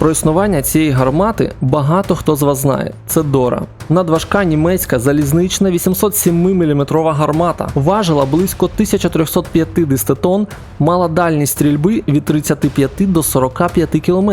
Про існування цієї гармати багато хто з вас знає. Це Дора. Надважка німецька залізнична 807 мм гармата важила близько 1350 тонн, мала дальність стрільби від 35 до 45 км.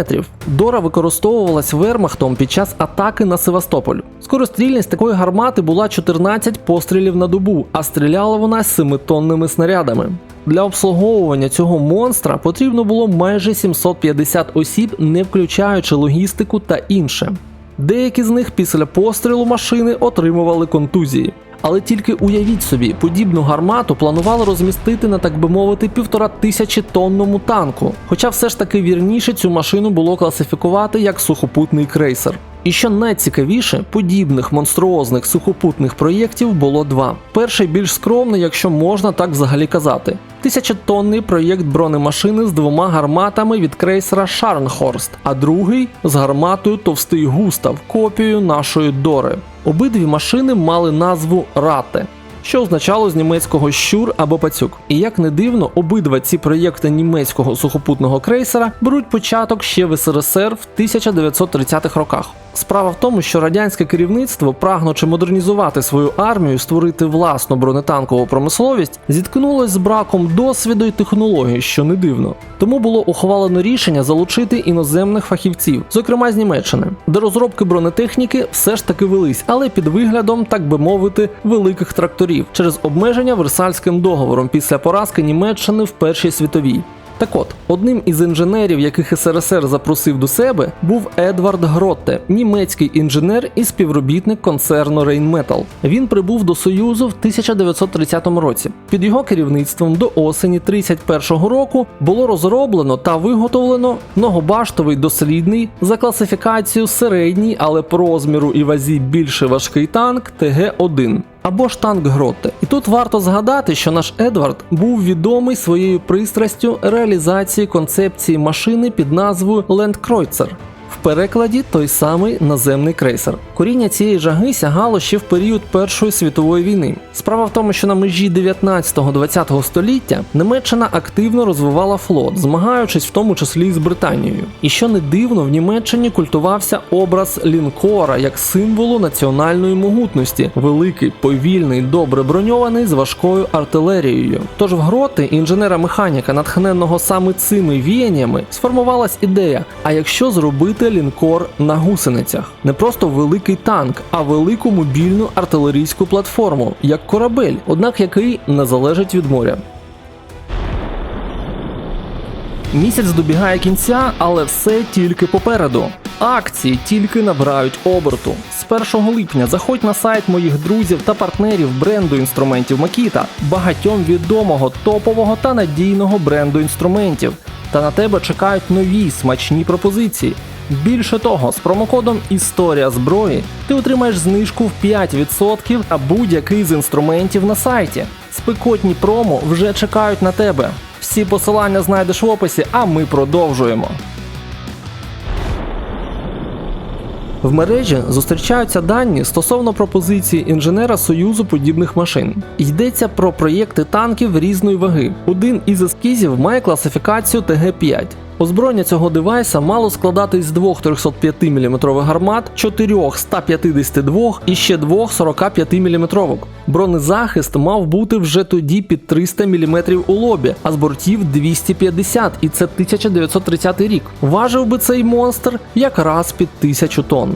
Дора використовувалась вермахтом під час атаки на Севастополь. Скорострільність такої гармати була 14 пострілів на добу, а стріляла вона 7-тонними снарядами. Для обслуговування цього монстра потрібно було майже 750 осіб, не включаючи логістику та інше. Деякі з них після пострілу машини отримували контузії. Але тільки уявіть собі, подібну гармату планували розмістити на так би мовити півтора тисячі тонному танку. Хоча все ж таки вірніше цю машину було класифікувати як сухопутний крейсер. І що найцікавіше, подібних монструозних сухопутних проєктів було два. Перший більш скромний, якщо можна так взагалі казати. Тисячотонний проєкт бронемашини з двома гарматами від крейсера Шарнхорст, а другий з гарматою Товстий Густав, копією нашої Дори. Обидві машини мали назву Рате. Що означало з німецького щур або пацюк. І як не дивно, обидва ці проєкти німецького сухопутного крейсера беруть початок ще в СРСР в 1930-х роках. Справа в тому, що радянське керівництво, прагнучи модернізувати свою армію, створити власну бронетанкову промисловість, зіткнулось з браком досвіду і технологій, що не дивно. Тому було ухвалено рішення залучити іноземних фахівців, зокрема з Німеччини, де розробки бронетехніки все ж таки велись, але під виглядом, так би мовити, великих тракторів через обмеження Версальським договором після поразки Німеччини в Першій світовій. Так от, одним із інженерів, яких СРСР запросив до себе, був Едвард Гротте, німецький інженер і співробітник концерну Rheinmetall. Він прибув до Союзу в 1930 році. Під його керівництвом до осені 31-го року було розроблено та виготовлено многобаштовий дослідний за класифікацією середній, але по розміру і вазі більше важкий танк ТГ-1 або ж танк Гротте. І тут варто згадати, що наш Едвард був відомий своєю пристрастю реалізації концепції машини під назвою Лендкройцер. В перекладі той самий наземний крейсер. Коріння цієї жаги сягало ще в період Першої світової війни. Справа в тому, що на межі 19-20 століття Німеччина активно розвивала флот, змагаючись в тому числі і з Британією. І що не дивно, в Німеччині культувався образ лінкора як символу національної могутності, великий, повільний, добре броньований з важкою артилерією. Тож в гроти інженера-механіка, натхненного саме цими віяннями, сформувалась ідея: а якщо зробити лінкор на гусеницях, не просто великий танк, а велику мобільну артилерійську платформу, як корабель, однак який не залежить від моря. Місяць добігає кінця, але все тільки попереду. Акції тільки набирають оберту. З 1 липня заходь на сайт моїх друзів та партнерів бренду інструментів Makita, багатьом відомого, топового та надійного бренду інструментів. Та на тебе чекають нові смачні пропозиції. Більше того, з промокодом Історія зброї ти отримаєш знижку в 5% на будь-який з інструментів на сайті. Спекотні промо вже чекають на тебе. Всі посилання знайдеш в описі, а ми продовжуємо. В мережі зустрічаються дані стосовно пропозиції інженера Союзу подібних машин. Йдеться про проєкти танків різної ваги. Один із ескізів має класифікацію ТГ-5. Озброєння цього девайса мало складатись з двох 305 мм гармат, чотирьох 152 і ще двох 45 мм. Бронезахист мав бути вже тоді під 300 мм у лобі, а з бортів 250, і це 1930 рік. Важив би цей монстр якраз під 1000 тонн.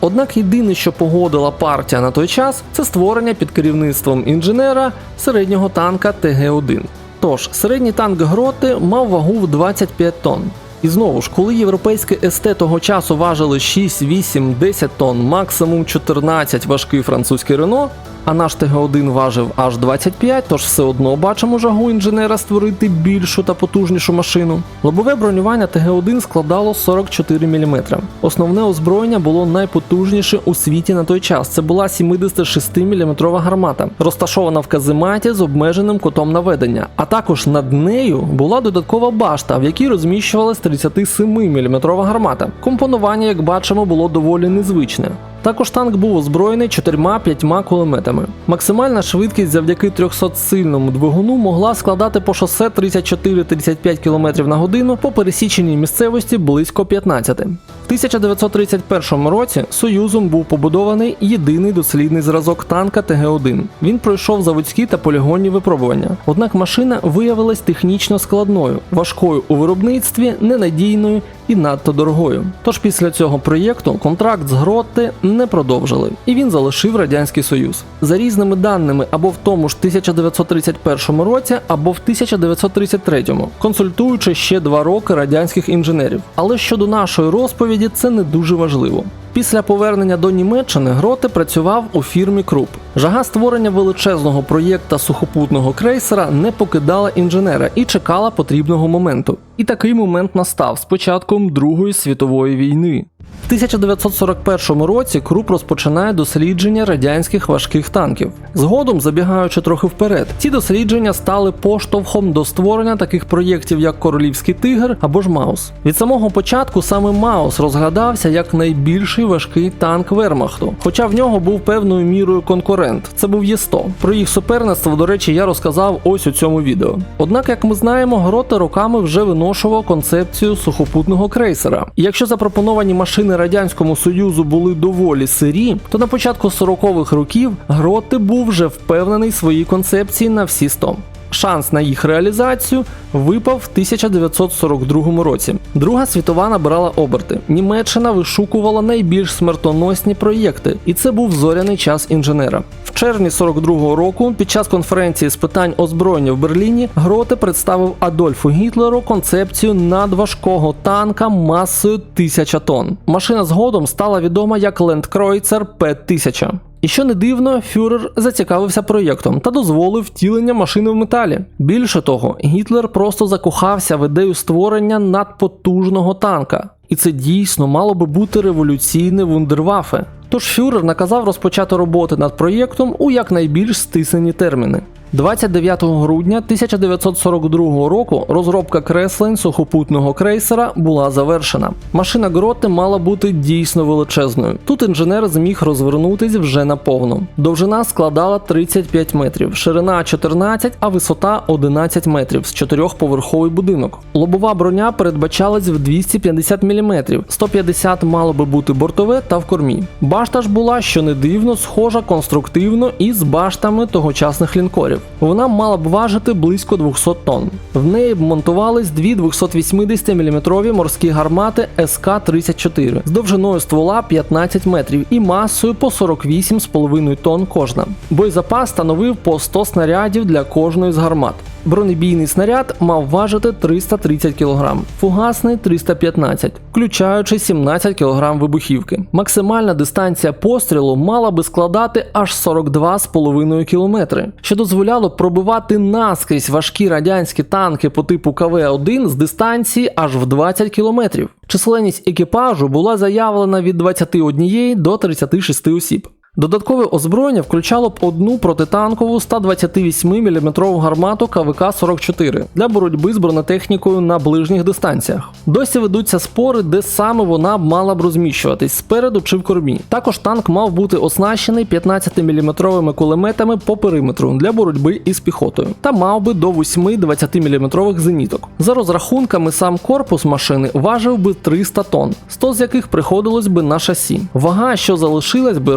Однак єдине, що погодила партія на той час, це створення під керівництвом інженера середнього танка ТГ-1. Тож, середній танк Гроти мав вагу в 25 тонн. І знову ж, коли європейські СТ того часу важили 6, 8, 10 тонн, максимум 14 важкий французький Рено, а наш ТГ-1 важив аж 25, тож все одно бачимо жагу інженера створити більшу та потужнішу машину. Лобове бронювання ТГ-1 складало 44 мм. Основне озброєння було найпотужніше у світі на той час. Це була 76 мм гармата, розташована в казематі з обмеженим кутом наведення. А також над нею була додаткова башта, в якій розміщувалась 37 мм гармата. Компонування, як бачимо, було доволі незвичне. Також танк був озброєний чотирма-п'ятьма кулеметами. Максимальна швидкість завдяки 300-сильному двигуну могла складати по шосе 34-35 км на годину, по пересіченій місцевості близько 15. В 1931 році Союзом був побудований єдиний дослідний зразок танка ТГ-1. Він пройшов заводські та полігонні випробування. Однак машина виявилась технічно складною, важкою у виробництві, ненадійною і надто дорогою. Тож після цього проєкту контракт з Гротте не продовжили, і він залишив Радянський Союз. За різними даними або в тому ж 1931 році, або в 1933, консультуючи ще два роки радянських інженерів. Але щодо нашої розповіді це не дуже важливо. Після повернення до Німеччини Гроте працював у фірмі Круп. Жага створення величезного проєкта сухопутного крейсера не покидала інженера і чекала потрібного моменту. І такий момент настав з початком Другої світової війни. В 1941 році Круп розпочинає дослідження радянських важких танків. Згодом, забігаючи трохи вперед, ці дослідження стали поштовхом до створення таких проєктів, як Королівський тигр або ж Маус. Від самого початку саме Маус розглядався як найбільший важкий танк Вермахту, хоча в нього був певною мірою конкурент. Це був Є100. Про їх суперництво, до речі, я розказав ось у цьому відео. Однак, як ми знаємо, Гроте роками вже виношував концепцію сухопутного крейсера. І якщо запропоновані машини Радянському Союзу були доволі сирі, то на початку 40-х років Гроти був вже впевнений в своїй концепції на всі 100. Шанс на їх реалізацію випав в 1942 році. Друга світова набирала оберти. Німеччина вишукувала найбільш смертоносні проєкти, і це був зоряний час інженера. В червні 42-го року, під час конференції з питань озброєння в Берліні, Гроте представив Адольфу Гітлеру концепцію надважкого танка масою 1000 тонн. Машина згодом стала відома як Лендкройцер П-1000. І що не дивно, фюрер зацікавився проєктом та дозволив втілення машини в металі. Більше того, Гітлер просто закохався в ідею створення надпотужного танка. І це дійсно мало би бути революційне вундервафе. Тож фюрер наказав розпочати роботи над проєктом у якнайбільш стиснені терміни. 29 грудня 1942 року розробка креслень сухопутного крейсера була завершена. Машина Гроте мала бути дійсно величезною. Тут інженер зміг розвернутись вже наповну. Довжина складала 35 метрів, ширина 14, а висота 11 метрів з чотирьохповерховий будинок. Лобова броня передбачалась в 250 мм, 150 мало би бути бортове та в кормі. Башта ж була, що не дивно, схожа конструктивно із баштами тогочасних лінкорів. Вона мала б важити близько 200 тонн. В неї б монтувались дві 280 мм морські гармати СК-34 з довжиною ствола 15 метрів і масою по 48,5 тонн кожна. Боєзапас становив по 100 снарядів для кожної з гармат. Бронебійний снаряд мав важити 330 кг, фугасний 315, включаючи 17 кг вибухівки. Максимальна дистанція пострілу мала би складати аж 42,5 км, що дозволяло пробивати наскрізь важкі радянські танки по типу КВ-1 з дистанції аж в 20 км. Численність екіпажу була заявлена від 21 до 36 осіб. Додаткове озброєння включало б одну протитанкову 128 мм гармату КВК-44 для боротьби з бронетехнікою на ближніх дистанціях. Досі ведуться спори, де саме вона б мала б розміщуватись спереду чи в кормі. Також танк мав бути оснащений 15-мм кулеметами по периметру для боротьби із піхотою та мав би до 8 20-мм зеніток. За розрахунками, сам корпус машини важив би 300 тонн, 100 з яких приходилось би на шасі. Вага, що залишилась би,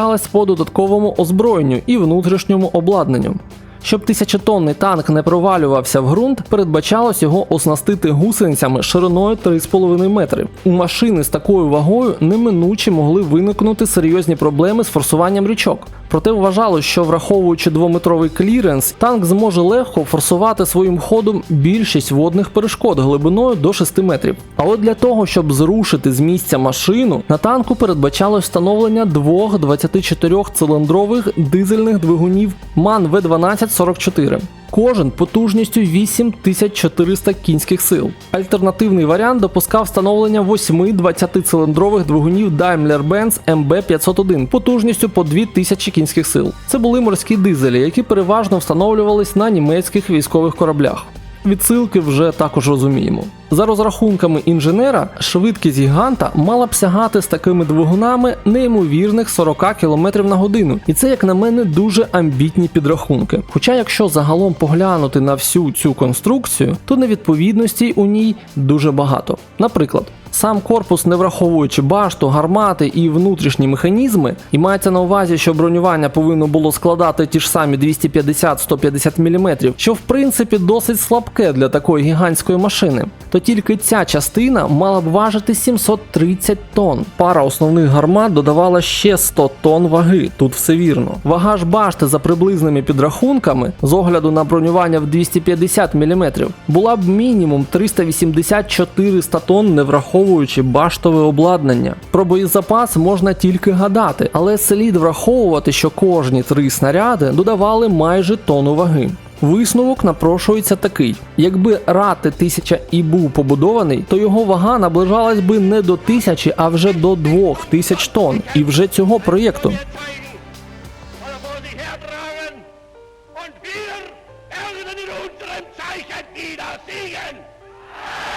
розподілялась по додатковому озброєнню і внутрішньому обладнанню. Щоб тисячотонний танк не провалювався в ґрунт, передбачалось його оснастити гусеницями шириною 3,5 метри. У машини з такою вагою неминуче могли виникнути серйозні проблеми з форсуванням річок. Проте вважалось, що враховуючи двометровий кліренс, танк зможе легко форсувати своїм ходом більшість водних перешкод глибиною до 6 метрів. Але для того, щоб зрушити з місця машину, на танку передбачалось встановлення двох 24-циліндрових дизельних двигунів MAN V1244. Кожен потужністю 8400 кінських сил. Альтернативний варіант допускав встановлення 8 20-циліндрових двигунів Daimler-Benz MB501 потужністю по 2000 кінських сил. Це були морські дизелі, які переважно встановлювались на німецьких військових кораблях. Відсилки вже також розуміємо. За розрахунками інженера, швидкість гіганта мала б сягати з такими двигунами неймовірних 40 км на годину. І це, як на мене, дуже амбітні підрахунки. Хоча, якщо загалом поглянути на всю цю конструкцію, то невідповідностей у ній дуже багато. Наприклад, Сам корпус, не враховуючи башту, гармати і внутрішні механізми, і мається на увазі, що бронювання повинно було складати ті ж самі 250-150 мм, що в принципі досить слабке для такої гігантської машини, то тільки ця частина мала б важити 730 тонн. Пара основних гармат додавала ще 100 тонн ваги. Тут все вірно. Вага ж башти за приблизними підрахунками, з огляду на бронювання в 250 мм, була б мінімум 380-400 тонн, не враховуючи баштове обладнання. Про боєзапас можна тільки гадати, але слід враховувати, що кожні три снаряди додавали майже тонну ваги. Висновок напрошується такий: якби рати 1000 і був побудований, то його вага наближалась би не до тисячі, а вже до двох тисяч тонн. І вже цього проєкту.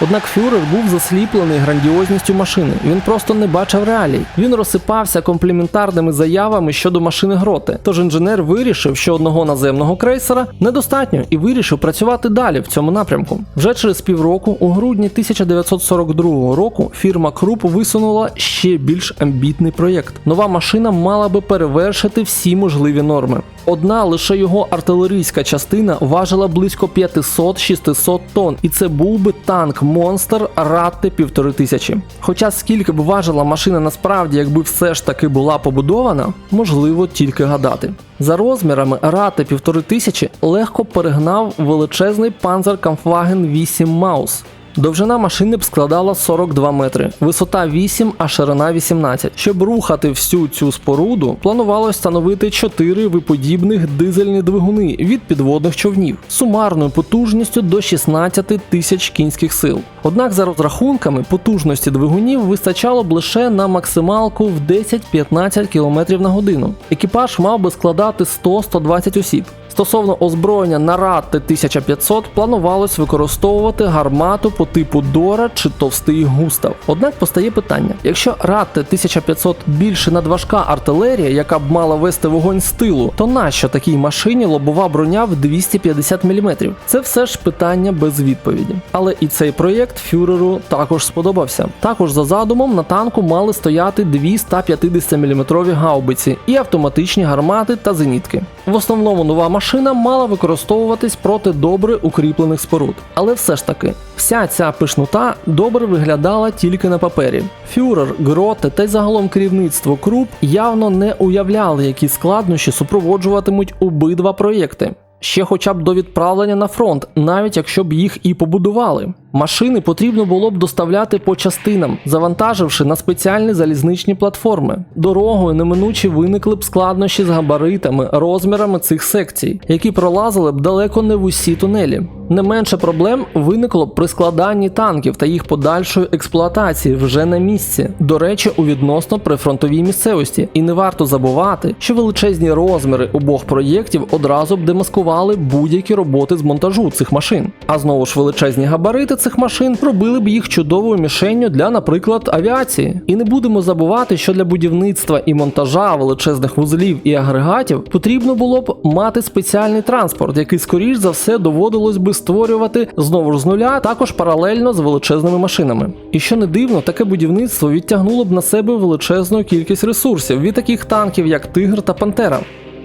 Однак Фюрер був засліплений грандіозністю машини. Він просто не бачив реалій. Він розсипався компліментарними заявами щодо машини гроти. Тож інженер вирішив, що одного наземного крейсера недостатньо, і вирішив працювати далі в цьому напрямку. Вже через півроку, у грудні 1942 року, фірма Круп висунула ще більш амбітний проєкт. Нова машина мала би перевершити всі можливі норми. Одна лише його артилерійська частина важила близько 500-600 тонн, і це був би танк Монстр Ратте півтори тисячі. Хоча скільки б важила машина насправді, якби все ж таки була побудована, можливо тільки гадати. За розмірами Ратте півтори тисячі легко перегнав величезний панзер Kampfwagen 8 Маус. Довжина машини б складала 42 метри, висота 8, а ширина 18. Щоб рухати всю цю споруду, планувалось встановити 4 виподібних дизельні двигуни від підводних човнів сумарною потужністю до 16 тисяч кінських сил. Однак, за розрахунками, потужності двигунів вистачало б лише на максималку в 10-15 км на годину. Екіпаж мав би складати 100-120 осіб. Стосовно озброєння на Ратте 1500 планувалось використовувати гармату по типу Дора чи товстий Густав. Однак постає питання: якщо Ратте 1500 більше надважка артилерія, яка б мала вести вогонь з тилу, то нащо такій машині лобова броня в 250 мм? Це все ж питання без відповіді. Але і цей проєкт фюреру також сподобався. Також за задумом на танку мали стояти дві 150 мм гаубиці і автоматичні гармати та зенітки. В основному нова машина мала використовуватись проти добре укріплених споруд. Але все ж таки, вся ця пишнота добре виглядала тільки на папері. Фюрер, гроти та й загалом керівництво Круп явно не уявляли, які складнощі супроводжуватимуть обидва проєкти. Ще хоча б до відправлення на фронт, навіть якщо б їх і побудували. Машини потрібно було б доставляти по частинам, завантаживши на спеціальні залізничні платформи. Дорогою неминуче виникли б складнощі з габаритами, розмірами цих секцій, які пролазили б далеко не в усі тунелі. Не менше проблем виникло б при складанні танків та їх подальшої експлуатації вже на місці. До речі, у відносно прифронтовій місцевості. І не варто забувати, що величезні розміри обох проєктів одразу б демаскували будь-які роботи з монтажу цих машин. А знову ж величезні габарити цих машин робили б їх чудовою мішенню для, наприклад, авіації. І не будемо забувати, що для будівництва і монтажа величезних вузлів і агрегатів потрібно було б мати спеціальний транспорт, який скоріш за все доводилось би створювати знову ж з нуля, також паралельно з величезними машинами. І що не дивно, таке будівництво відтягнуло б на себе величезну кількість ресурсів від таких танків, як Тигр та Пантера.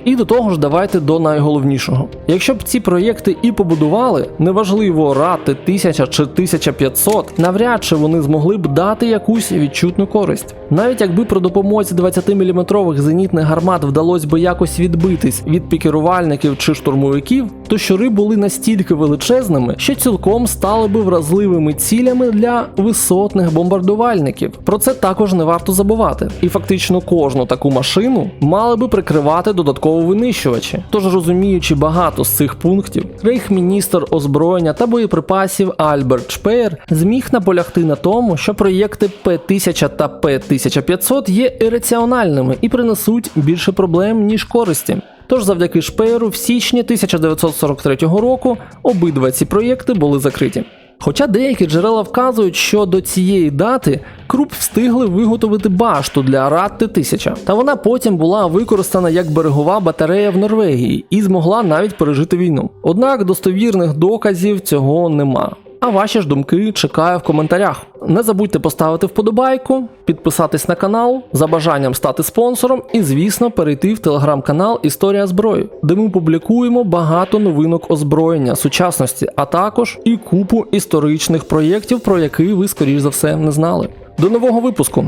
І до того ж, давайте до найголовнішого. Якщо б ці проєкти і побудували, неважливо рати 1000 чи 1500, навряд чи вони змогли б дати якусь відчутну користь. Навіть якби при допомозі 20-мм зенітних гармат вдалося би якось відбитись від пікерувальників чи штурмовиків, то щури були настільки величезними, що цілком стали би вразливими цілями для висотних бомбардувальників. Про це також не варто забувати. І фактично кожну таку машину мали би прикривати додатково винищувачі. Тож розуміючи багато з цих пунктів, рейхміністр озброєння та боєприпасів Альберт Шпеєр зміг наполягти на тому, що проєкти П-1000 та П-1500 є ірраціональними і принесуть більше проблем ніж користі. Тож завдяки Шпеєру в січні 1943 року обидва ці проєкти були закриті. Хоча деякі джерела вказують, що до цієї дати Круп встигли виготовити башту для Ратти 1000, та вона потім була використана як берегова батарея в Норвегії і змогла навіть пережити війну. Однак достовірних доказів цього нема. А ваші ж думки чекаю в коментарях. Не забудьте поставити вподобайку, підписатись на канал, за бажанням стати спонсором і, звісно, перейти в телеграм-канал Історія зброї, де ми публікуємо багато новинок озброєння сучасності, а також і купу історичних проєктів, про які ви, скоріш за все, не знали. До нового випуску!